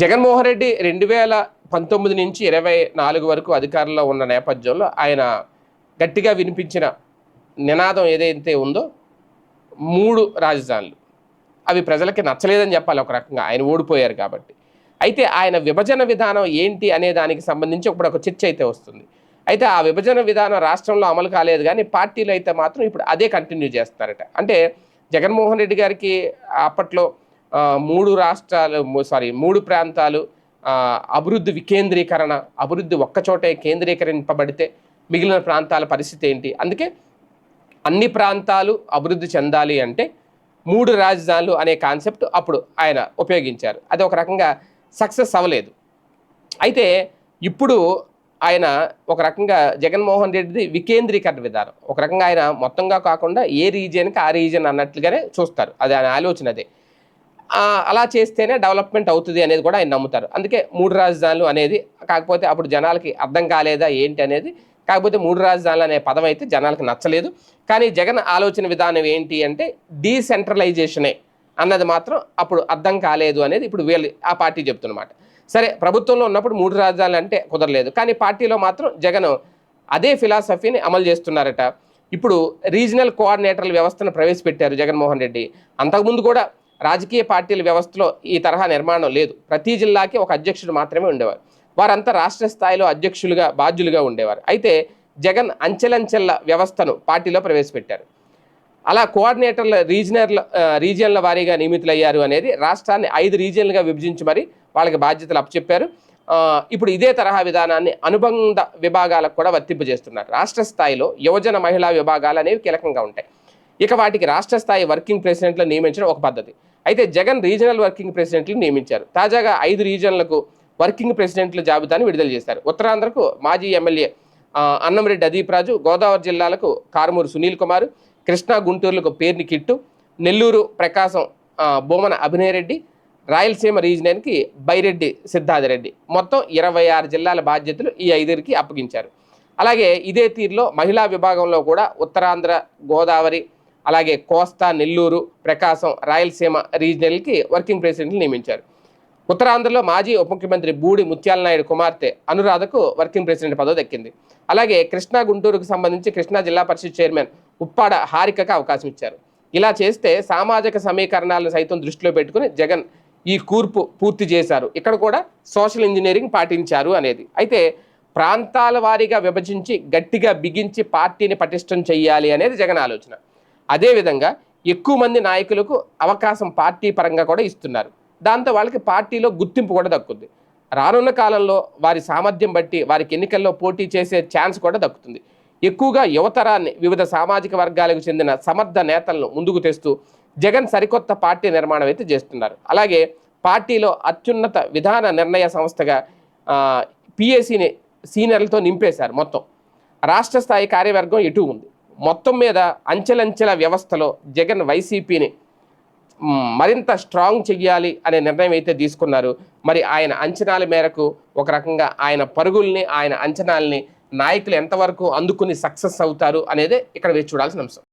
జగన్మోహన్ రెడ్డి రెండు వేల పంతొమ్మిది నుంచి ఇరవై నాలుగు వరకు అధికారంలో ఉన్న నేపథ్యంలో ఆయన గట్టిగా వినిపించిన నినాదం ఏదైతే ఉందో మూడు రాజధానులు. అవి ప్రజలకి నచ్చలేదని చెప్పాలి ఒక రకంగా. ఆయన ఓడిపోయారు కాబట్టి. అయితే ఆయన విభజన విధానం ఏంటి అనే దానికి సంబంధించి ఇప్పుడు ఒక చర్చ అయితే వస్తుంది. అయితే ఆ విభజన విధానం రాష్ట్రంలో అమలు కాలేదు కానీ పార్టీలు అయితే మాత్రం ఇప్పుడు అదే కంటిన్యూ చేస్తారట. అంటే జగన్మోహన్ రెడ్డి గారికి అప్పట్లో మూడు రాష్ట్రాలు సారీ మూడు ప్రాంతాలు అభివృద్ధి వికేంద్రీకరణ అభివృద్ధి ఒక్కచోటే కేంద్రీకరింపబడితే మిగిలిన ప్రాంతాల పరిస్థితి ఏంటి? అందుకే అన్ని ప్రాంతాలు అభివృద్ధి చెందాలి అంటే మూడు రాజధానులు అనే కాన్సెప్ట్ అప్పుడు ఆయన ఉపయోగించారు. అది ఒక రకంగా సక్సెస్ అవ్వలేదు. అయితే ఇప్పుడు ఆయన ఒక రకంగా జగన్మోహన్ రెడ్డిది వికేంద్రీకరణ విధానం. ఒక రకంగా ఆయన మొత్తంగా కాకుండా ఏ రీజియన్కి ఆ రీజియన్ అన్నట్లుగానే చూస్తారు. అది ఆయన ఆలోచన అదే. అలా చేస్తేనే డెవలప్మెంట్ అవుతుంది అనేది కూడా ఆయన నమ్ముతారు. అందుకే మూడు రాజధానులు అనేది కాకపోతే అప్పుడు జనాలకి అర్థం కాలేదా ఏంటి అనేది కాకపోతే మూడు రాజధానులు అనే పదం అయితే జనాలకు నచ్చలేదు. కానీ జగన్ ఆలోచన విధానం ఏంటి అంటే డీసెంట్రలైజేషనే అన్నది మాత్రం అప్పుడు అర్థం కాలేదు అనేది ఇప్పుడు వీళ్ళు ఆ పార్టీ చెప్తున్నమాట. సరే ప్రభుత్వంలో ఉన్నప్పుడు మూడు రాజధానులు అంటే కుదరలేదు. కానీ పార్టీలో మాత్రం జగన్ అదే ఫిలాసఫీని అమలు చేస్తున్నారట. ఇప్పుడు రీజనల్ కోఆర్డినేటర్ల వ్యవస్థను ప్రవేశపెట్టారు జగన్మోహన్ రెడ్డి. అంతకుముందు కూడా రాజకీయ పార్టీల వ్యవస్థలో ఈ తరహా నిర్మాణం లేదు. ప్రతి జిల్లాకి ఒక అధ్యక్షుడు మాత్రమే ఉండేవారు. వారంతా రాష్ట్ర స్థాయిలో అధ్యక్షులుగా బాధ్యులుగా ఉండేవారు. అయితే జగన్ అంచెలంచెల వ్యవస్థను పార్టీలో ప్రవేశపెట్టారు. అలా కోఆర్డినేటర్ల రీజనర్ల రీజియన్ల వారీగా నియమితులయ్యారు అనేది రాష్ట్రాన్ని ఐదు రీజియన్లుగా విభజించి మరి వాళ్ళకి బాధ్యతలు అప్పచెప్పారు. ఇప్పుడు ఇదే తరహా విధానాన్ని అనుబంధ విభాగాలకు కూడా వర్తింపజేస్తున్నారు. రాష్ట్ర స్థాయిలో యువజన మహిళా విభాగాలు అనేవి కీలకంగా ఉంటాయి. ఇక వాటికి రాష్ట్ర స్థాయి వర్కింగ్ ప్రెసిడెంట్లు నియమించడం ఒక పద్ధతి. అయితే జగన్ రీజనల్ వర్కింగ్ ప్రెసిడెంట్లు నియమించారు. తాజాగా ఐదు రీజన్లకు వర్కింగ్ ప్రెసిడెంట్ల జాబితాను విడుదల చేశారు. ఉత్తరాంధ్రకు మాజీ ఎమ్మెల్యే అన్నంరెడ్డి అదీప్ రాజు గోదావరి జిల్లాలకు కారుమూరు సునీల్ కుమార్ కృష్ణా గుంటూరులకు పేర్ని కిట్టు నెల్లూరు ప్రకాశం బొమ్మన అభినయ్ రెడ్డి రాయలసీమ రీజన్కి బైరెడ్డి సిద్ధార్థరెడ్డి మొత్తం ఇరవై ఆరు జిల్లాల బాధ్యతలు ఈ ఐదురికి అప్పగించారు. అలాగే ఇదే తీరులో మహిళా విభాగంలో కూడా ఉత్తరాంధ్ర గోదావరి అలాగే కోస్తా నెల్లూరు ప్రకాశం రాయలసీమ రీజనల్కి వర్కింగ్ ప్రెసిడెంట్లు నియమించారు. ఉత్తరాంధ్రలో మాజీ ఉప ముఖ్యమంత్రి బూడి ముత్యాల నాయుడు కుమార్తె అనురాధకు వర్కింగ్ ప్రెసిడెంట్ పదవి దక్కింది. అలాగే కృష్ణా గుంటూరుకు సంబంధించి కృష్ణా జిల్లా పరిషత్ చైర్మన్ ఉప్పాడ హారికకు అవకాశం ఇచ్చారు. ఇలా చేస్తే సామాజిక సమీకరణాలను సైతం దృష్టిలో పెట్టుకుని జగన్ ఈ కూర్పు పూర్తి చేశారు. ఇక్కడ కూడా సోషల్ ఇంజనీరింగ్ పాటించారు అనేది. అయితే ప్రాంతాల వారీగా విభజించి గట్టిగా బిగించి పార్టీని పటిష్టం చేయాలి అనేది జగన్ ఆలోచన. అదేవిధంగా ఎక్కువ మంది నాయకులకు అవకాశం పార్టీ పరంగా కూడా ఇస్తున్నారు. దాంతో వాళ్ళకి పార్టీలో గుర్తింపు కూడా దక్కుతుంది రానున్న కాలంలో వారి సామర్థ్యం బట్టి వారికి ఎన్నికల్లో పోటీ చేసే ఛాన్స్ కూడా దక్కుతుంది. ఎక్కువగా యువతరాన్ని వివిధ సామాజిక వర్గాలకు చెందిన సమర్థ నేతలను ముందుకు తెస్తూ జగన్ సరికొత్త పార్టీ నిర్మాణం అయితే చేస్తున్నారు. అలాగే పార్టీలో అత్యున్నత విధాన నిర్ణయ సంస్థగా పిఏసీని సీనియర్లతో నింపేశారు మొత్తం. రాష్ట్ర స్థాయి కార్యవర్గం ఎటు ఉంది. మొత్తం మీద అంచెలంచెల వ్యవస్థలో జగన్ వైసీపీని మరింత స్ట్రాంగ్ చెయ్యాలి అనే నిర్ణయం అయితే తీసుకున్నారు. మరి ఆయన అంచనాల మేరకు ఒక రకంగా ఆయన పరుగుల్ని ఆయన అంచనాల్ని నాయకులు ఎంతవరకు అందుకుని సక్సెస్ అవుతారు అనేది ఇక్కడ వేచి చూడాల్సిన అంశం.